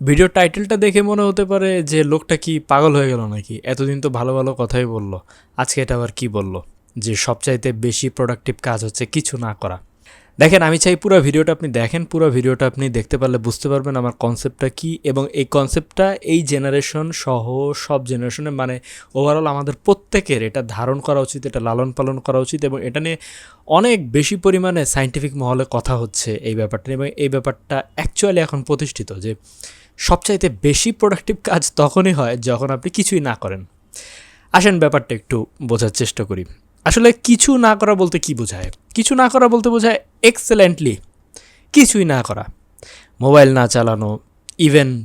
Video টাইটেলটা দেখে মনে হতে পারে যে লোকটা কি পাগল হয়ে গেল নাকি? এতদিন তো ভালো ভালো কথাই বলল। আজকে এটা আবার কি বলল? যে সবচাইতে বেশি প্রোডাক্টিভ কাজ হচ্ছে কিছু না করা। দেখেন, আমি চাই পুরো ভিডিওটা আপনি দেখেন, পুরো ভিডিওটা আপনি দেখতে পারলে বুঝতে পারবেন আমার কনসেপ্টটা কি এবং এই কনসেপ্টটা এই জেনারেশন সহ সব জেনারেশনে মানে ওভারঅল আমাদের প্রত্যেকের এটা ধারণ করা উচিত, এটা লালন পালন করা উচিত এবং এটা নিয়ে অনেক বেশি পরিমাণে সাইন্টিফিক মহলে কথা হচ্ছে এই ব্যাপারটা এবং এই ব্যাপারটা অ্যাকচুয়ালি এখন প্রতিষ্ঠিত যে সবচাইতে বেশি প্রোডাক্টিভ কাজ তখনই হয় যখন আপনি কিছুই না করেন। আসেন ব্যাপারটা একটু বোঝার চেষ্টা করি। আসলে কিছু না করা বলতে কি বোঝায়? কিছু না করা বলতে বোঝায় এক্সেলেন্টলি কিছুই না করা। মোবাইল না চালানো ইভেন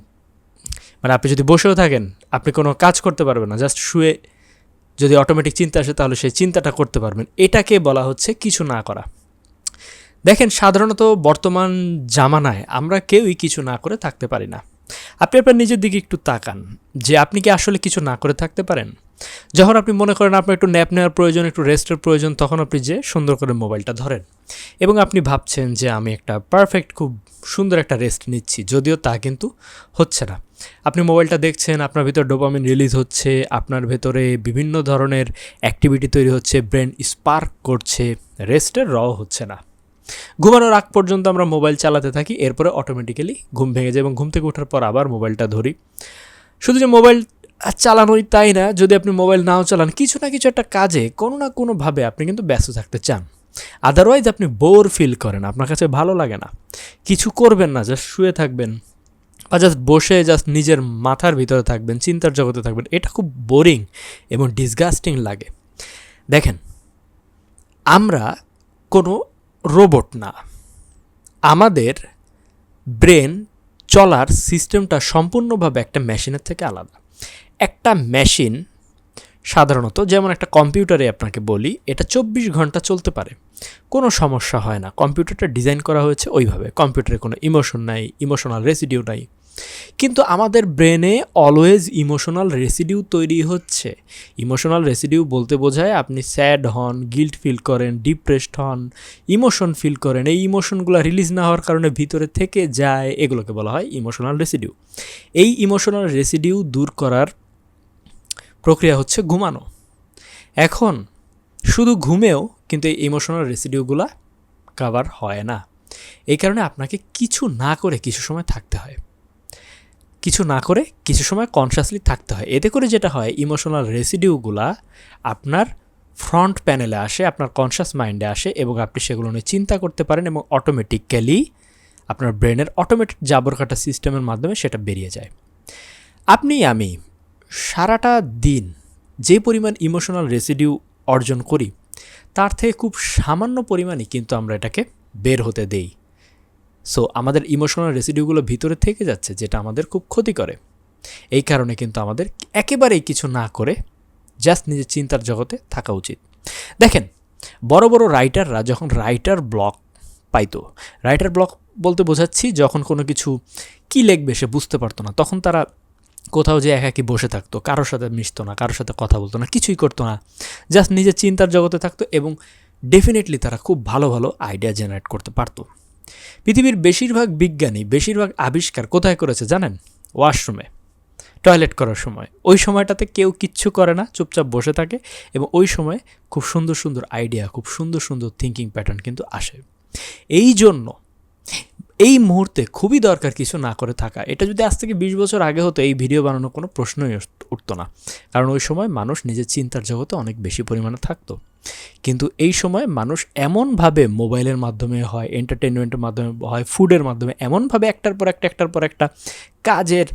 মানে আপনি যদি বসেও থাকেন, আপনি কোনো কাজ করতে পারবেন না জাস্ট শুয়ে যদি অটোমেটিক চিন্তা আসে তাহলে সেই চিন্তাটা করতে পারবেন। এটাকে বলা হচ্ছে কিছু না করা। দেখেন সাধারণত বর্তমান জামানায় আমরা কেউই কিছু না করে থাকতে পারি না। আপনি আপনার নিজের দিকে একটু তাকান, যে আপনি কি আসলে কিছু না করে থাকতে পারেন? যখন আপনি মনে করেন আপনার একটু ন্যাপ নেওয়ার প্রয়োজন, একটু রেস্টের প্রয়োজন, তখন আপনি যে সুন্দর করে মোবাইলটা ধরেন। এবং আপনি ভাবছেন যে আমি একটা পারফেক্ট খুব সুন্দর একটা রেস্ট নিচ্ছি, যদিও তা কিন্তু হচ্ছে না। আপনি মোবাইলটা দেখছেন, আপনার ভিতর ডোপামিন রিলিজ হচ্ছে, আপনার ভেতরে বিভিন্ন ধরনের অ্যাক্টিভিটি তৈরি হচ্ছে ব্রেন স্পার্ক করছে রেস্টের র হচ্ছে না। ঘুমানোর আগ পর্যন্ত আমরা মোবাইল চালাতে থাকি, এরপরে অটোমেটিক্যালি ঘুম ভেঙে যায় এবং ঘুম থেকে ওঠার পর আবার মোবাইলটা ধরি। শুধু যে মোবাইল চালানোই তাই না, যদি আপনি মোবাইল নাও চালান, কিছু না কিছু একটা কাজে কোনো না কোনোভাবে আপনি কিন্তু ব্যস্ত থাকতে চান। আদারওয়াইজ আপনি বোর ফিল করেন, আপনার কাছে ভালো লাগে না। কিছু করবেন না জাস্ট শুয়ে থাকবেন বা জাস্ট বসে জাস্ট নিজের মাথার ভিতরে থাকবেন, চিন্তার জগতে থাকবেন, এটা খুব বোরিং এবং ডিসগাস্টিং লাগে। দেখেন, আমরা কোনো রোবট না। আমাদের ব্রেন চলার সিস্টেমটা সম্পূর্ণভাবে একটা মেশিনের থেকে আলাদা। একটা মেশিন সাধারণত যেমন একটা কম্পিউটারে আপনাকে বলি, এটা চব্বিশ ঘণ্টা চলতে পারে। কোনো সমস্যা হয় না। কম্পিউটারটা ডিজাইন করা হয়েছে ওইভাবে। কম্পিউটারে কোনো ইমোশন নাই, ইমোশনাল রেসিডিও নাই। কিন্তু আমাদের ব্রেনে অলওয়েজ ইমোশনাল রেসিডিউ তৈরি হচ্ছে। ইমোশনাল রেসিডিউ বলতে বোঝায় আপনি স্যাড হন গিল্ট ফিল করেন ডিপ্রেসড হন ইমোশন ফিল করেন। এই ইমোশনগুলো রিলিজ না হওয়ার কারণে ভিতরে থেকে যায়, এগুলোকে বলা হয় ইমোশনাল রেসিডিউ এই ইমোশনাল রেসিডিউ দূর করার প্রক্রিয়া হচ্ছে ঘুমানো। এখন শুধু ঘুমেও কিন্তু এই ইমোশনাল রেসিডিউগুলা কাভার হয় না। এই কারণে আপনাকে কিছু না করে কিছু সময় থাকতে হয়। কিছু না করে কিছু সময় কনসিয়াসলি থাকতে হয়। এতে করে যেটা হয় ইমোশনাল রেসিডিউগুলা আপনার ফ্রন্ট প্যানেলে আসে, আপনার কনসিয়াস মাইন্ডে আসে এবং আপনি সেগুলো নিয়ে চিন্তা করতে পারেন এবং অটোমেটিক্যালি আপনার ব্রেনের অটোমেটিক জাবর কাটা সিস্টেমের মাধ্যমে সেটা বেরিয়ে যায়। আপনি, আমি সারাটা দিন যে পরিমাণ ইমোশনাল রেসিডিউ অর্জন করি, তার থেকে খুব সামান্য পরিমাণই কিন্তু আমরা এটাকে বের হতে দেই। সো আমাদের ইমোশনাল রেসিডিউগুলো ভিতরে থেকে যাচ্ছে, যেটা আমাদের খুব ক্ষতি করে। এই কারণে কিন্তু আমাদের একেবারেই কিছু না করে জাস্ট নিজের চিন্তার জগতে থাকা উচিত। দেখেন, বড় বড় রাইটাররা যখন রাইটার ব্লক পাইতো রাইটার ব্লক বলতে বোঝাচ্ছি যখন কোনো কিছু কী লেখবে সে বুঝতে পারতো না, তখন তারা কোথাও যে একাকি বসে থাকতো, কারোর সাথে মিশতো না, কারোর সাথে কথা বলতো না, কিছুই করতো না। জাস্ট নিজের চিন্তার জগতে থাকতো এবং ডেফিনেটলি তারা খুব ভালো ভালো আইডিয়া জেনারেট করতে পারতো। পৃথিবীর বেশিরভাগ বিজ্ঞানী, বেশিরভাগ আবিষ্কার কোথায় করেছে জানেন? ওয়াশরুমে। টয়লেট করার সময়। ওই সময়টাতে কেউ কিচ্ছু করে না, চুপচাপ বসে থাকে এবং ওই সময় খুব সুন্দর সুন্দর আইডিয়া, খুব সুন্দর সুন্দর থিঙ্কিং প্যাটার্ন কিন্তু আসে। এই জন্য এই মুহূর্তে খুবই দরকার কিছু না করে থাকা। এটা যদি আজ থেকে বিশ বছর আগে হতো, এই ভিডিও বানানোর কোনো প্রশ্নই উঠতো না। কারণ ওই সময় মানুষ নিজের চিন্তার জগতে অনেক বেশি পরিমাণে থাকতো। কিন্তু এই সময় মানুষ এমনভাবে মোবাইলের মাধ্যমে হয় এন্টারটেনমেন্টের মাধ্যমে হয় ফুডের মাধ্যমে এমনভাবে একটার পর একটা, একটার পর একটা কাজের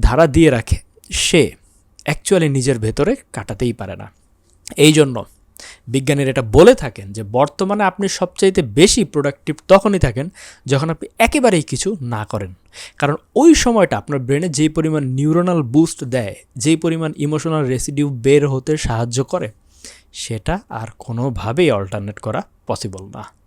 ধারা দিয়ে রাখে, সে অ্যাকচুয়ালি নিজের ভেতরে কাটাতেই পারে না। এই জন্য বিজ্ঞানীরা এটা বলে থাকেন যে বর্তমানে আপনি সবচাইতে বেশি প্রোডাক্টিভ তখনই থাকেন যখন আপনি একেবারেই কিছু না করেন। কারণ ওই সময়টা আপনার ব্রেনে যেই পরিমাণ নিউরোনাল বুস্ট দেয়, যেই পরিমাণ ইমোশনাল রেসিডিউ বের হতে সাহায্য করে, সেটা আর কোনোভাবেই অল্টারনেট করা পসিবল না।